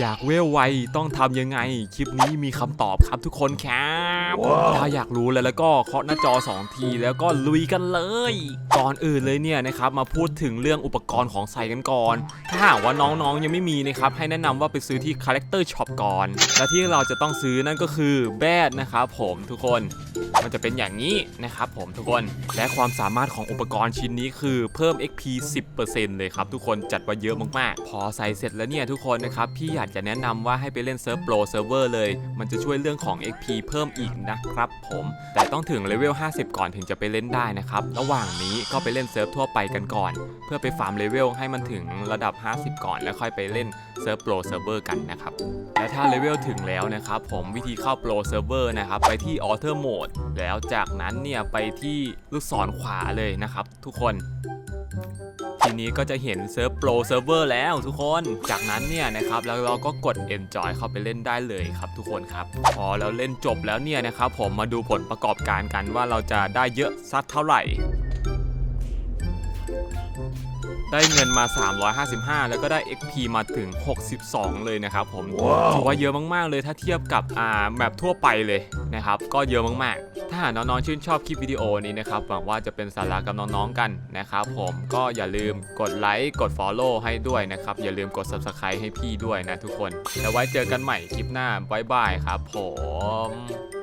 อยากเวลไวต้องทำยังไง คลิปนี้มีคำตอบครับทุกคนครับถ้าอยากรู้แล้วแล้วก็เคาะหน้าจอ 2 ทีแล้วก็ลุยกันเลย ก่อนอื่นเลยเนี่ยนะครับมาพูดถึงเรื่องอุปกรณ์ของใส่กันก่อน ถ้าหากว่าน้องๆยังไม่มีนะครับให้แนะนำว่าไปซื้อที่ Character Shop ก่อน และที่เราจะต้องซื้อนั่นก็คือแบดนะครับผมทุกคนมันจะเป็นอย่างนี้นะครับผมทุกคน และความสามารถของอุปกรณ์ชิ้นนี้คือเพิ่ม XP 10%เลยครับทุกคนจัดว่าเยอะมากๆ พอใส่เสร็จแล้วเนี่ยทุกคนนะครับพี่อยากจะแนะนำว่าให้ไปเล่นเซิร์ฟโปรเซิร์ฟเวอร์เลย มันจะช่วยเรื่องของ XP เพิ่มอีกนะครับผม แต่ต้องถึงเลเวล 50 ก่อนถึงจะไปเล่นได้นะครับ ระหว่างนี้ก็ไปเล่นเซิร์ฟทั่วไปกันก่อน เพื่อไปฟาร์มเลเวลให้มันถึงระดับ 50 ก่อน แล้วค่อยไปเล่นเซิร์ฟโปรเซิร์ฟเวอร์กันนะครับ และถ้าเลเวลถึงแล้วนะครับผมวิธีเข้าโปรเซิร์ฟเวอร์นะครับไปที่ Author Mode แล้วจากนั้นเนี่ยไปที่ลูกศรขวาเลยนะครับทุกคน ทีนี้ก็จะเห็นเซิร์ฟโปรเซิร์ฟเวอร์แล้วทุกคน จากนั้นเนี่ยนะครับแล้วเราก็กด Enjoy เข้าไปเล่นได้เลยครับทุกคนครับพอแล้วเล่นจบแล้วเนี่ยนะครับผมมาดูผลประกอบการกันว่าเราจะได้เยอะสักเท่าไหร่ ได้เงินมา 355 แล้วก็ได้ XP มาถึง 62 เลยนะครับผมถือว่าเยอะมากๆเลยถ้าเทียบกับอ่าแมปทั่วไปเลยนะครับ ก็เยอะมากๆ ถ้าหากน้องๆชื่นชอบคลิปวิดีโอนี้นะครับ หวังว่าจะเป็นสาระกับน้องๆกันนะครับผมก็อย่าลืมกดไลค์กด Follow ให้ด้วยนะครับ อย่าลืมกด Subscribe ให้พี่ด้วยนะทุกคน แล้วไว้เจอกันใหม่คลิปหน้าบ๊ายบายครับผม